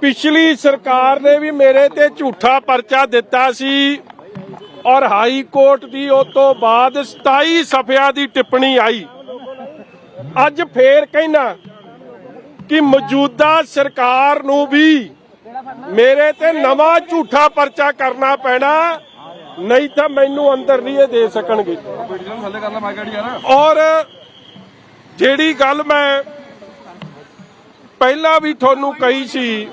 ਪਿਛਲੀ ਸਰਕਾਰ ਨੇ ਵੀ ਮੇਰੇ ਤੇ ਝੂਠਾ ਪਰਚਾ ਦਿੱਤਾ ਸੀ ਔਰ ਹਾਈ ਕੋਰਟ ਦੀ ਉਸ ਤੋਂ ਬਾਅਦ 27 ਸਫ਼ਿਆਂ ਦੀ ਟਿੱਪਣੀ ਆਈ। ਅੱਜ ਫੇਰ ਕਹਿਣਾ ਕਿ ਮੌਜੂਦਾ ਸਰਕਾਰ ਨੂੰ ਵੀ ਮੇਰੇ ਤੇ ਨਵਾਂ ਝੂਠਾ ਪਰਚਾ ਕਰਨਾ ਪੈਣਾ, ਨਹੀਂ ਤਾਂ ਮੈਨੂੰ ਅੰਦਰ ਨਹੀਂ ਇਹ ਦੇ ਸਕਣਗੇ। ਔਰ ਜਿਹੜੀ ਗੱਲ ਮੈਂ ਪਹਿਲਾਂ ਵੀ ਤੁਹਾਨੂੰ ਕਹੀ ਸੀ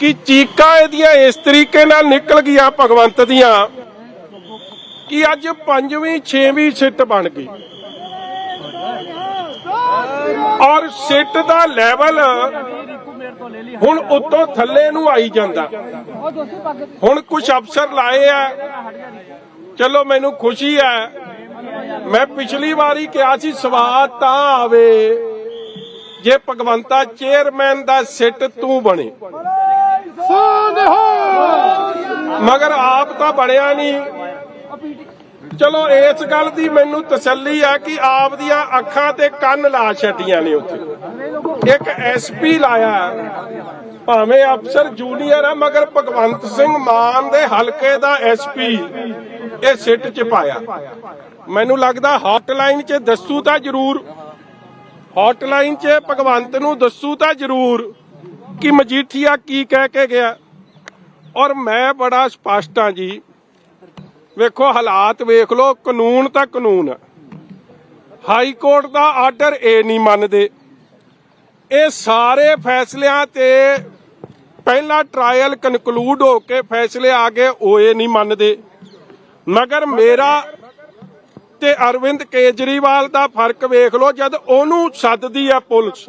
ਕਿ ਚੀਕਾਂ ਇਹਦੀਆਂ ਇਸ ਤਰੀਕੇ ਨਾਲ ਨਿਕਲ ਗਈਆਂ ਭਗਵੰਤ ਦੀਆਂ ਕਿ ਅੱਜ ਪੰਜਵੀਂ, ਛੇਵੀਂ ਸਿੱਟ ਬਣ ਗਈ। ਔਰ ਸਿੱਟ ਦਾ ਲੈਵਲ ਹੁਣ ਉੱਤੋਂ ਥੱਲੇ ਨੂੰ ਆਈ ਜਾਂਦਾ। ਹੁਣ ਕੁਝ ਅਫਸਰ ਲਾਏ ਆ। ਚਲੋ, ਮੈਨੂੰ ਖੁਸ਼ੀ ਹੈ। ਮੈਂ ਪਿਛਲੀ ਵਾਰੀ ਕਿਹਾ ਸੀ, ਸਵਾਦ ਤਾਂ ਆਵੇ। ਜੇ ਭਗਵੰਤਾ ਚੇਅਰਮੈਨ ਦਾ ਸਿੱਟ ਤੂੰ ਬਣੇ। ਮਗਰ ਆਪ ਤਾਂ ਬਣਿਆ ਨਹੀਂ। ਚਲੋ, ਇਸ ਗੱਲ ਦੀ ਮੈਨੂੰ ਤਸੱਲੀ ਆ ਕਿ ਆਪ ਦੀਆਂ ਅੱਖਾਂ ਤੇ ਕੰਨ ਲਾ ਛੱਡੀਆਂ ਨੇ ਉੱਥੇ। ਇੱਕ ਐਸਪੀ ਲਾਇਆ। ਭਾਵੇਂ ਅਫਸਰ ਜੂਨੀਅਰ ਆ, ਮਗਰ ਭਗਵੰਤ ਸਿੰਘ ਮਾਨ ਦੇ ਹਲਕੇ ਦਾ ਐਸਪੀ ਇਹ ਸਿੱਟ ਚ ਪਾਇਆ। ਮੈਨੂੰ ਲੱਗਦਾ ਹੌਟਲਾਈਨ 'ਚ ਦੱਸੂ ਤਾਂ ਜ਼ਰੂਰ। ਹੌਟਲਾਈਨ 'ਚ ਭਗਵੰਤ ਨੂੰ ਦੱਸੂ ਤਾਂ ਜ਼ਰੂਰ। ਕਿ ਮਜੀਠੀਆ ਕੀ ਕਹਿ ਕੇ ਗਿਆ? ਔਰ ਮੈਂ ਬੜਾ ਸਪਸ਼ਟ ਹਾਂ ਜੀ। ਵੇਖੋ, ਹਾਲਾਤ ਵੇਖ ਲਓ, ਕਾਨੂੰਨ ਤਾਂ ਕਾਨੂੰਨ ਹੈ ਹਾਈ ਕੋਰਟ ਦਾ ਆਰਡਰ ਇਹ ਨਹੀਂ ਮੰਨਦੇ। ਇਹ ਸਾਰੇ ਫੈਸਲਿਆਂ ਤੇ ਪਹਿਲਾ ਟਰਾਇਲ ਕਨਕਲੂਡ ਹੋ ਕੇ ਫੈਸਲੇ ਆ ਗਏ, ਉਹ ਇਹ ਨਹੀਂ ਮੰਨਦੇ। ਮਗਰ ਮੇਰਾ ਤੇ ਅਰਵਿੰਦ ਕੇਜਰੀਵਾਲ ਦਾ ਫ਼ਰਕ ਵੇਖ ਲਓ, ਜਦ ਉਹਨੂੰ ਸੱਦਦੀ ਹੈ ਪੁਲਿਸ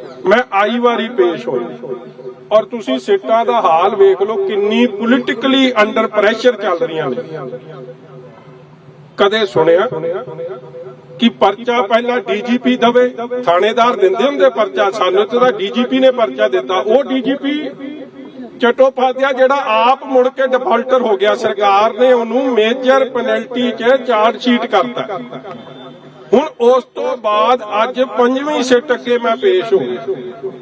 ਮੈਂ ਆਈ ਵਾਰੀ ਪੇਸ਼ ਹੋਇਆ ਔਰ ਤੁਸੀਂ ਸਿੱਟਾਂ ਦਾ ਹਾਲ ਵੇਖ ਲਓ, ਕਿੰਨੀ ਪੋਲਿਟਿਕਲੀ ਅੰਡਰ ਪ੍ਰੈਸ਼ਰ ਚੱਲ ਰਹੀਆਂ ਨੇ। ਕਦੇ ਸੁਣਿਆ ਕਿ ਪਰਚਾ ਪਹਿਲਾਂ ਡੀਜੀਪੀ ਦਵੇ, ਥਾਣੇਦਾਰ ਦਿੰਦੇ ਹੁੰਦੇ ਪਰਚਾ, ਸਾਨੂੰ ਤੇ ਤਾਂ ਡੀਜੀਪੀ ਨੇ ਪਰਚਾ ਦਿੱਤਾ। ਉਹ ਡੀਜੀਪੀ ਚਟੋਪਾਧਿਆ ਜਿਹੜਾ ਆਪ ਮੁੜ ਕੇ ਡਿਫਾਲਟਰ ਹੋ ਗਿਆ ਸਰਕਾਰ ਨੇ, ਉਹਨੂੰ ਮੇਜਰ ਪੈਨਲਟੀ 'ਚ ਚਾਰਜ ਸ਼ੀਟ ਕਰਤਾ। ਹੁਣ ਉਸ ਤੋਂ ਬਾਅਦ ਅੱਜ ਪੰਜਵੀਂ ਸਿੱਟ ਅੱਗੇ ਮੈਂ ਪੇਸ਼ ਹੋ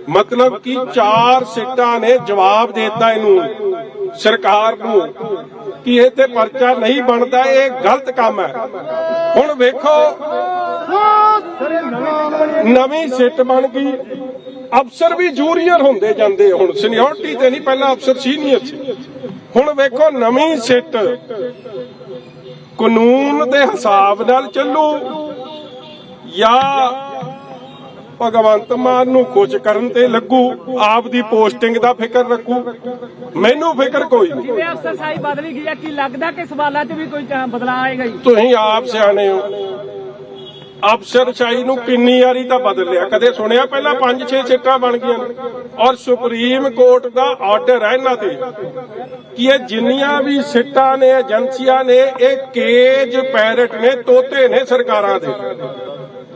ਮਤਲਬ ਕਿ ਚਾਰ ਸਿੱਟਾਂ ਨੇ ਜਵਾਬ ਦਿੱਤਾ ਇਹਨੂੰ, ਸਰਕਾਰ ਨੂੰ, ਕਿ ਇਹ ਤੇ ਪਰਚਾ ਨਹੀਂ ਬਣਦਾ, ਇਹ ਗਲਤ ਕੰਮ ਹੈ। ਹੁਣ ਵੇਖੋ, ਨਵੀਂ ਸਿੱਟ ਬਣ ਗਈ। ਅਫਸਰ ਵੀ ਜੂਨੀਅਰ ਹੁੰਦੇ ਜਾਂਦੇ ਹੁਣ ਸੀਨੀਅਰਟੀ ਤੇ ਨਹੀਂ, ਪਹਿਲਾਂ ਅਫਸਰ ਸੀਨੀਅਰ ਸੀ। ਹੁਣ ਵੇਖੋ, ਨਵੀਂ ਸਿੱਟ ਕਾਨੂੰਨ ਦੇ ਹਿਸਾਬ ਨਾਲ ਚੱਲੂ। ਜਾਂ ਭਗਵੰਤ ਮਾਨ ਨੂੰ ਖੁਸ਼ ਕਰਨ ਤੇ ਲੱਗੂ ਆਪ ਦੀ ਪੋਸਟਿੰਗ ਦਾ ਫਿਕਰ ਰੱਖੂ। ਮੈਨੂੰ ਫਿਕਰ ਕੋਈ ਨਹੀਂ। ਜਿਵੇਂ ਅਫਸਰਸ਼ਾਹੀ ਬਦਲੀ ਗਈ ਹੈ ਕੀ ਲੱਗਦਾ ਕਿ ਸਵਾਲਾਂ 'ਚ ਵੀ ਕੋਈ ਬਦਲਾਅ ਆਏਗਾ ਜੀ? ਤੁਸੀਂ ਆਪ ਸਿਆਣੇ ਹੋ। ਅਫਸਰਸ਼ਾਹੀ ਨੂੰ ਕਿੰਨੀ ਵਾਰੀ ਤਾਂ ਬਦਲ ਲਿਆ ਕਦੇ ਸੁਣਿਆ ਪਹਿਲਾਂ 5-6 ਸੀਟਾਂ ਬਣ ਗਈਆਂ ਨੇ। ਔਰ ਸੁਪਰੀਮ ਕੋਰਟ ਦਾ ਆਰਡਰ ਹੈ ਇਹਨਾਂ ਤੇ। ਕਿ ਇਹ ਜਿੰਨੀਆਂ ਵੀ ਸੀਟਾਂ ਨੇ ਏਜੰਸੀਆਂ ਨੇ ਇਹ ਕੇਜ ਪੈਰਟ ਨੇ ਤੋਤੇ ਨੇ ਸਰਕਾਰਾਂ ਦੇ।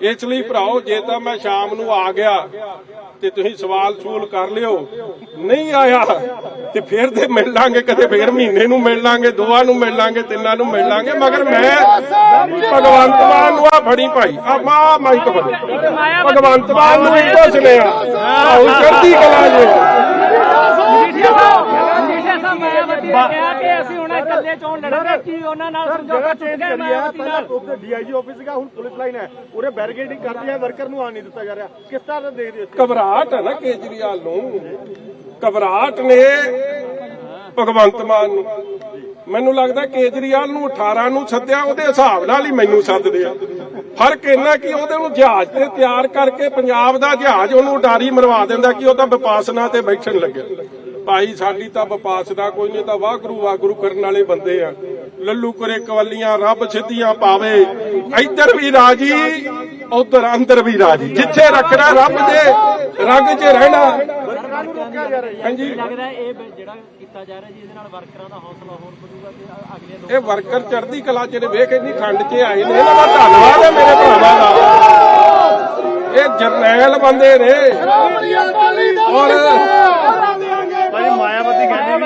ਇਸ ਲਈ ਭਰਾਓ ਜੇ ਤਾਂ ਮੈਂ ਸ਼ਾਮ ਨੂੰ ਆ ਗਿਆ ਤੇ ਤੁਸੀਂ ਸਵਾਲ ਸੂਲ ਕਰ ਲਿਓ। ਨਹੀਂ ਆਇਆ ਤੇ ਫਿਰ ਤੇ ਮਿਲ ਲਾਂਗੇ ਕਦੇ ਫੇਰ ਮਹੀਨੇ ਨੂੰ ਮਿਲ ਲਾਂਗੇ ਦੋਵਾਂ ਨੂੰ ਮਿਲ ਲਾਂਗੇ ਤਿੰਨਾਂ ਨੂੰ ਮਿਲ ਲਾਂਗੇ ਮਗਰ ਮੈਂ ਭਗਵੰਤ ਮਾਨ ਨੂੰ ਆ ਫੜੀ ਭਾਈ। ਆ ਮਾ ਮਾਈਕ ਫੜੀ। ਭਗਵੰਤ ਮਾਨ ਨੂੰ ਇੱਕੋ ਸੁਨੇਹਾ ਆਉ ਚੜ੍ਹਦੀ ਕਲਾ ਜੇ। ਮਜੀਠੀਆ ਸਾਹਿਬ ਮਾਇਆਵਤੀ ਨੇ ਕਿਹਾ ਕਿ ਅਸੀਂ ਹੁਣ ਇਕੱਲੇ ਚੋਣ ਲੜਾਂਗੇ ਕੀ ਉਹਨਾਂ ਨਾਲ ਸਮਝੌਤਾ ਟੁੱਟ ਗਿਆ ਮਾਇਆਵਤੀ ਨਾਲ ਉੱਥੇ ਡੀਆਈਜੀ ਆਫਿਸ ਸੀਗਾ ਹੁਣ ਪੁਲਿਸ ਲਾਈਨ ਹੈ। ਉਰੇ ਬੈਰੀਕੇਡਿੰਗ ਕਰਦੀ ਹੈ ਵਰਕਰ ਨੂੰ ਆਣ ਨਹੀਂ ਦਿੱਤਾ ਜਾ ਰਿਹਾ। ਕਿਸ ਤਰ੍ਹਾਂ ਦਾ ਦੇਖਦੇ ਹੋ ਘਬਰਾਹਟ ਹੈ ਨਾ ਕੇਜਰੀਵਾਲ ਨੂੰ। ਘਬਰਾਹਟ ਨੇ ਭਗਵੰਤ ਮਾਨ ਨੂੰ। ਮੈਨੂੰ ਲੱਗਦਾ ਕੇਜਰੀਵਾਲ ਨੂੰ 18 ਨੂੰ ਸੱਦਿਆ ਉਹਦੇ ਹਿਸਾਬ ਨਾਲ ਹੀ ਮੈਨੂੰ ਸੱਦਦੇ ਆ। ਫ਼ਰਕ ਇੰਨਾ ਕਿ ਉਹਦੇ ਨੂੰ ਜਹਾਜ਼ ਤੇ ਤਿਆਰ ਕਰਕੇ ਪੰਜਾਬ ਦਾ ਜਹਾਜ਼ ਉਹਨੂੰ ਉਡਾਰੀ ਮਰਵਾ ਦਿੰਦਾ ਕਿ ਉਹ ਤਾਂ ਵਿਪਾਸਨਾ ਤੇ ਬੈਠਣ ਲੱਗਿਆ ਭਾਈ ਸਾਡੀ ਤਾਂ ਵਿਪਾਸਨਾ ਕੋਈ ਨਹੀਂ ਤਾਂ ਵਾਹਿਗੁਰੂ ਵਾਹਿਗੁਰੂ ਕਰਨ ਵਾਲੇ ਬੰਦੇ ਆ। ਲੱਲੂ ਕਰੇ ਕਵਲੀਆਂ ਰੱਬ ਸਿੱਧੀਆਂ ਪਾਵੇ। ਇੱਧਰ ਵੀ ਰਾਜੀ ਉਧਰ ਅੰਦਰ ਵੀ ਰਾਜੀ। ਜਿੱਥੇ ਰੱਖਣਾ ਰੱਬ ਦੇ ਰੰਗ 'ਚ ਰਹਿਣਾ। ਹਾਂਜੀ। ਲੱਗਦਾ ਇਹ ਜਿਹੜਾ ਕੀਤਾ ਜਾ ਰਿਹਾ ਜੀ ਇਹਦੇ ਨਾਲ ਵਰਕਰਾਂ ਦਾ ਹੌਸਲਾ ਹੋਰ ਵਧੂਗਾ ਤੇ ਅਗਲੇ ਇਹ ਵਰਕਰ ਚੜ੍ਹਦੀ ਕਲਾ ਚ ਨੇ ਵੇਖ ਇੰਨੀ ਠੰਡ 'ਚ ਆਏ ਨੇ। ਇਹਨਾਂ ਦਾ ਧੰਨਵਾਦ ਹੈ ਮੇਰੇ ਭਰਾਵਾਂ ਦਾ। ਇਹ ਜਰਨੈਲ ਬੰਦੇ ਨੇ। ਔਰ ਭਾਈ ਮਾਇਆਵਤੀ ਕਹਿੰਦੀ ਵੀ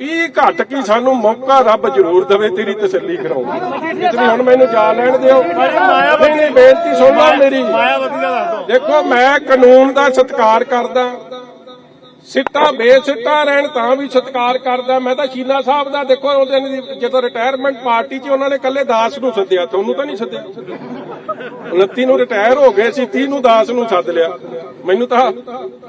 ਕੀ ਘੱਟ ਕੀ ਸਾਨੂੰ ਮੌਕਾ ਰੱਬ ਜ਼ਰੂਰ ਦੇਵੇ ਤੇਰੀ ਤਸੱਲੀ ਕਰਾਉਣ ਦੀ। ਹੁਣ ਮੈਨੂੰ ਜਾ ਲੈਣ ਦਿਓ। ਨਹੀਂ ਬੇਨਤੀ ਸੁਣ ਲਓ ਮੇਰੀ। ਦੇਖੋ, ਮੈਂ ਕਾਨੂੰਨ ਦਾ ਸਤਿਕਾਰ ਕਰਦਾ। ਸਿੱਟਾ ਬੇਸਿੱਟਾ ਰਹਿਣ ਤਾਂ ਵੀ ਸਤਿਕਾਰ ਕਰਦਾ। ਮੈਂ ਤਾਂ ਸ਼ੀਲਾ ਸਾਹਿਬ ਦਾ ਦੇਖੋ, ਉਹਦੇ ਜਦੋਂ ਰਿਟਾਇਰਮੈਂਟ ਪਾਰਟੀ 'ਚ ਉਹਨਾਂ ਨੇ ਕੱਲੇ ਦਾਸ ਨੂੰ ਸੱਦਿਆ, ਤੁਹਾਨੂੰ ਤਾਂ ਨਹੀਂ ਸੱਦਿਆ। 29 ਨੂੰ ਰਿਟਾਇਰ ਹੋ ਗਏ ਸੀ 30 ਨੂੰ ਦਾਸ ਨੂੰ ਸੱਦ ਲਿਆ। ਮੈਨੂੰ ਤਾਂ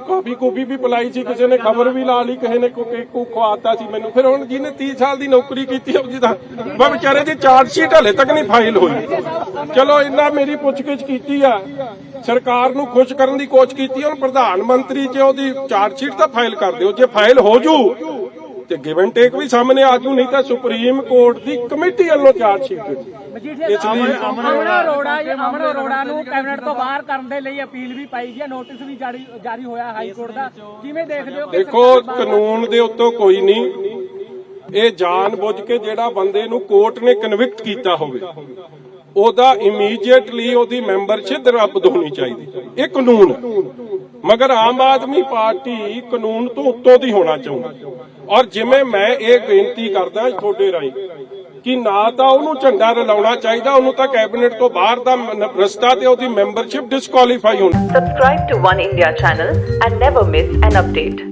ਕਾਫੀ ਕੂਪੀ ਵੀ ਪਲਾਈ ਸੀ, ਕਿਸੇ ਨੇ ਖਬਰ ਵੀ ਲਾ ਲਈ, ਕਿਸੇ ਨੇ ਕੋਈ ਕੋ ਖਵਾਤਾ ਸੀ ਮੈਨੂੰ। ਫਿਰ ਹੁਣ ਜਿਹਨੇ 30 ਸਾਲ ਦੀ ਨੌਕਰੀ ਕੀਤੀ ਉਹ ਜਿਹਦਾ ਮੈਂ ਵਿਚਾਰੇ ਦੀ ਚਾਰਜ ਸ਼ੀਟ ਹਲੇ ਤੱਕ ਨਹੀਂ ਫਾਈਲ ਹੋਈ। ਚਲੋ, ਇੰਨਾ ਮੇਰੀ ਪੁੱਛਗਿੱਛ ਕੀਤੀ ਆ। ਸਰਕਾਰ ਨੂੰ ਖੁਸ਼ ਕਰਨ ਦੀ ਕੋਸ਼ਿਸ਼ ਕੀਤੀ ਹੁਣ ਪ੍ਰਧਾਨ ਮੰਤਰੀ ਜੇ ਉਹਦੀ ਚਾਰਜ ਸ਼ੀਟ ਤਾਂ ਫਾਈਲ ਕਰ ਦਿਓ, ਜੇ ਫਾਈਲ ਹੋ ਜੂ, ਤੇ ਗਿਵ ਐਂਡ ਟੇਕ ਵੀ ਸਾਹਮਣੇ ਆ ਜੂ, ਨਹੀਂ ਤਾਂ ਸੁਪਰੀਮ ਕੋਰਟ ਦੀ ਕਮੇਟੀ ਵੱਲੋਂ ਚਾਰਜ ਸ਼ੀਟ ਮਜੀਠੀਆ ਇਸ ਲਈ ਅਮਨ ਅਰੋੜਾ ਜੀ ਅਮਨ ਅਰੋੜਾ ਨੂੰ ਕੈਬਨਿਟ ਤੋਂ ਬਾਹਰ ਕਰਨ ਦੇ ਲਈ ਅਪੀਲ ਵੀ ਪਾਈ ਗਈ ਹੈ ਨੋਟਿਸ ਵੀ ਜਾਰੀ ਜਾਰੀ ਹੋਇਆ ਹਾਈ ਕੋਰਟ ਦਾ ਕਿਵੇਂ ਦੇਖਦੇ ਹੋ ਕਿ ਦੇਖੋ ਕਾਨੂੰਨ ਦੇ ਉੱਤੋਂ ਕੋਈ ਨਹੀਂ। ਇਹ ਜਾਣ ਬੁੱਝ ਕੇ ਜਿਹੜਾ ਬੰਦੇ ਨੂੰ ਕੋਰਟ ਨੇ ਕਨਵਿਕਟ ਕੀਤਾ ਹੋਵੇ ਉਹਦਾ ਇਮੀਡੀਏਟਲੀ ਉਹਦੀ ਮੈਂਬਰਸ਼ਿਪ ਰੱਦ ਹੋਣੀ ਚਾਹੀਦੀ। ਇਹ ਕਾਨੂੰਨ ਹੈ। ਮਗਰ ਆਮ ਆਦਮੀ ਪਾਰਟੀ ਕਾਨੂੰਨ ਤੋਂ ਉੱਤੋਂ ਦੀ ਹੋਣਾ ਚਾਹੁੰਦੀ। ਔਰ ਜਿਵੇਂ ਮੈਂ ਇਹ ਬੇਨਤੀ ਕਰਦਾ ਤੁਹਾਡੇ ਰਾਹੀਂ ਕਿ ਨਾ ਤਾਂ ਉਹਨੂੰ ਝੰਡਾ ਰਲਾਉਣਾ ਚਾਹੀਦਾ, ਉਹਨੂੰ ਤਾਂ ਕੈਬਨਿਟ ਤੋਂ ਬਾਹਰ ਦਾ ਮ- ਰਸਤਾ ਤੇ ਉਹਦੀ ਮੈਂਬਰਸ਼ਿਪ ਡਿਸਕੁਆਲੀਫਾਈ ਹੋਣੀ Subscribe to One India channel and never miss an update.